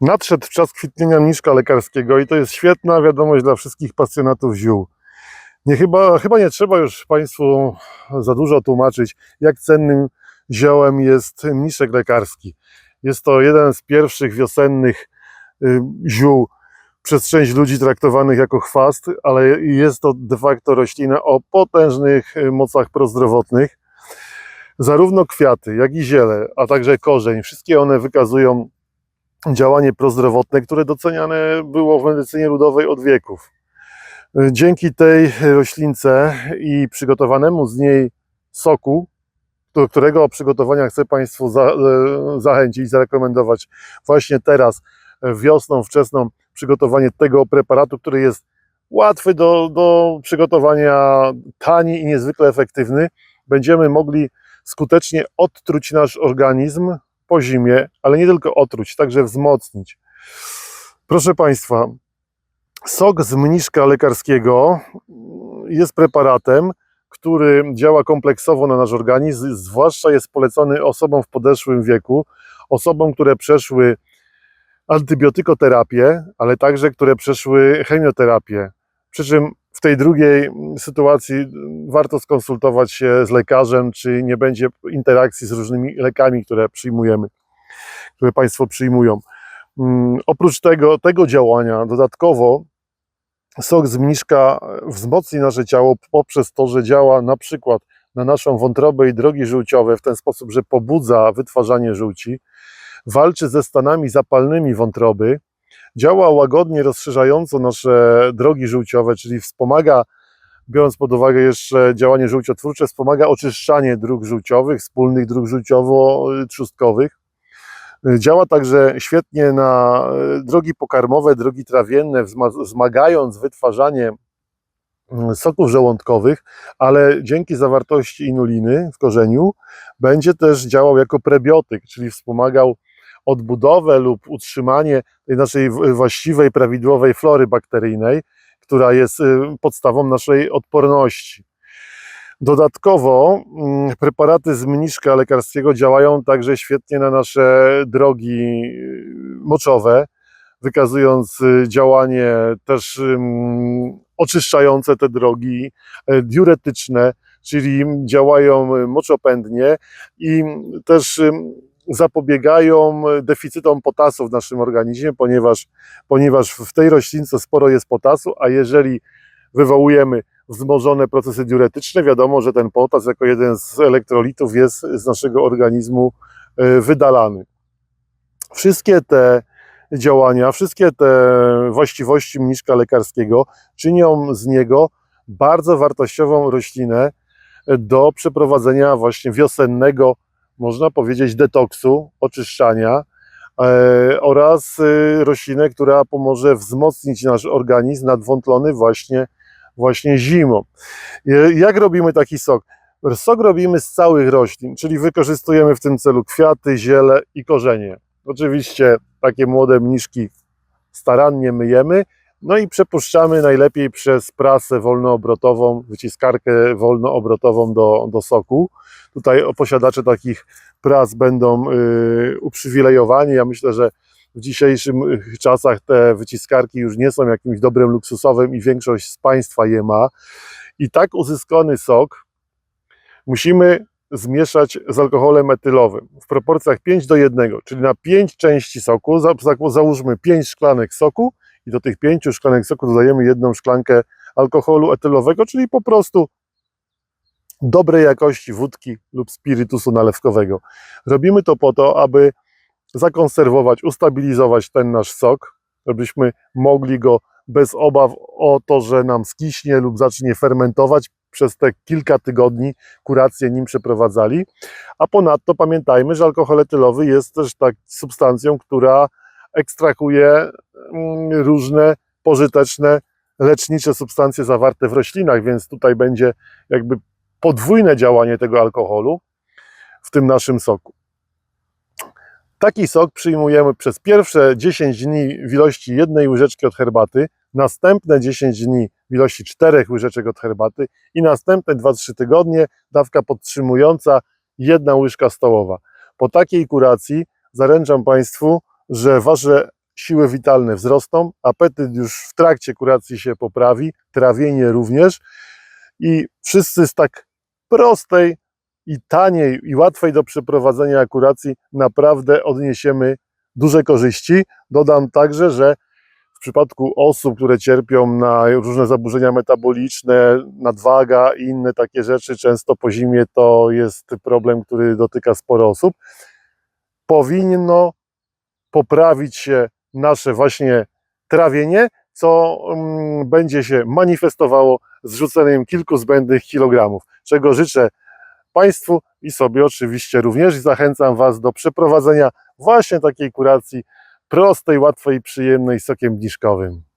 Nadszedł czas kwitnienia mniszka lekarskiego i to jest świetna wiadomość dla wszystkich pasjonatów ziół. Nie, chyba, chyba nie trzeba już Państwu za dużo tłumaczyć, jak cennym ziołem jest mniszek lekarski. Jest to jeden z pierwszych wiosennych y, ziół przez część ludzi traktowanych jako chwast, ale jest to de facto roślina o potężnych y, mocach prozdrowotnych. Zarówno kwiaty, jak i ziele, a także korzeń, wszystkie one wykazują działanie prozdrowotne, które doceniane było w medycynie ludowej od wieków. Dzięki tej roślince i przygotowanemu z niej soku, do którego przygotowania chcę Państwu za, e, zachęcić, zarekomendować właśnie teraz, e, wiosną wczesną, przygotowanie tego preparatu, który jest łatwy do, do przygotowania, tani i niezwykle efektywny, będziemy mogli skutecznie odtruć nasz organizm po zimie, ale nie tylko otruć, także wzmocnić. Proszę Państwa, sok z mniszka lekarskiego jest preparatem, który działa kompleksowo na nasz organizm, zwłaszcza jest polecony osobom w podeszłym wieku, osobom, które przeszły antybiotykoterapię, ale także które przeszły chemioterapię. Przy czym w tej drugiej sytuacji warto skonsultować się z lekarzem, czy nie będzie interakcji z różnymi lekami, które przyjmujemy, które Państwo przyjmują. Mm, Oprócz tego, tego działania, dodatkowo sok z mniszka wzmocni nasze ciało poprzez to, że działa na przykład na naszą wątrobę i drogi żółciowe w ten sposób, że pobudza wytwarzanie żółci, walczy ze stanami zapalnymi wątroby, działa łagodnie rozszerzająco nasze drogi żółciowe, czyli wspomaga, biorąc pod uwagę jeszcze działanie żółciotwórcze, wspomaga oczyszczanie dróg żółciowych, wspólnych dróg żółciowo-trzustkowych. Działa także świetnie na e, drogi pokarmowe, drogi trawienne, wzma- wzmagając wytwarzanie mm, soków żołądkowych, ale dzięki zawartości inuliny w korzeniu będzie też działał jako prebiotyk, czyli wspomagał odbudowę lub utrzymanie tej naszej właściwej, prawidłowej flory bakteryjnej, która jest y, podstawą naszej odporności. Dodatkowo mm, preparaty z mniszka lekarskiego działają także świetnie na nasze drogi y, moczowe, wykazując y, działanie też oczyszczające te drogi, e, diuretyczne, czyli działają moczopędnie i też ym, zapobiegają deficytom potasu w naszym organizmie, ponieważ, ponieważ w tej roślince sporo jest potasu, a jeżeli wywołujemy wzmożone procesy diuretyczne, wiadomo, że ten potas jako jeden z elektrolitów jest z naszego organizmu e, wydalany. Wszystkie te działania, wszystkie te właściwości mniszka lekarskiego czynią z niego bardzo wartościową roślinę do przeprowadzenia właśnie wiosennego, można powiedzieć, detoksu, oczyszczania e, oraz e, roślinę, która pomoże wzmocnić nasz organizm nadwątlony właśnie, właśnie zimą. E, Jak robimy taki sok? Sok robimy z całych roślin, czyli wykorzystujemy w tym celu kwiaty, ziele i korzenie. Oczywiście takie młode mniszki starannie myjemy, no i przepuszczamy najlepiej przez prasę wolnoobrotową, wyciskarkę wolnoobrotową do, do soku. Tutaj posiadacze takich pras będą y, uprzywilejowani. Ja myślę, że w dzisiejszych czasach te wyciskarki już nie są jakimś dobrem luksusowym i większość z Państwa je ma. I tak uzyskany sok musimy zmieszać z alkoholem etylowym w proporcjach 5 do 1, czyli na 5 części soku, za, za, załóżmy 5 szklanek soku i do tych 5 szklanek soku dodajemy jedną szklankę alkoholu etylowego, czyli po prostu dobrej jakości wódki lub spirytusu nalewkowego. Robimy to po to, aby zakonserwować, ustabilizować ten nasz sok, żebyśmy mogli go bez obaw o to, że nam skiśnie lub zacznie fermentować, przez te kilka tygodni kurację nim przeprowadzali. A ponadto pamiętajmy, że alkohol etylowy jest też tak substancją, która ekstrahuje mm, różne pożyteczne, lecznicze substancje zawarte w roślinach, więc tutaj będzie jakby podwójne działanie tego alkoholu w tym naszym soku. Taki sok przyjmujemy przez pierwsze 10 dni w ilości jednej łyżeczki od herbaty, następne 10 dni w ilości 4 łyżeczek od herbaty i następne 2-3 tygodnie dawka podtrzymująca jedna łyżka stołowa. Po takiej kuracji zaręczam Państwu, że Wasze siły witalne wzrosną, apetyt już w trakcie kuracji się poprawi, trawienie również i wszyscy z tak prostej i taniej i łatwej do przeprowadzenia kuracji naprawdę odniesiemy duże korzyści. Dodam także, że w przypadku osób, które cierpią na różne zaburzenia metaboliczne, nadwaga i inne takie rzeczy, często po zimie to jest problem, który dotyka sporo osób, powinno poprawić się nasze właśnie trawienie, co mm, będzie się manifestowało zrzuceniem kilku zbędnych kilogramów, czego życzę Państwu i sobie oczywiście również i zachęcam Was do przeprowadzenia właśnie takiej kuracji prostej, łatwej i przyjemnej sokiem niżkowym.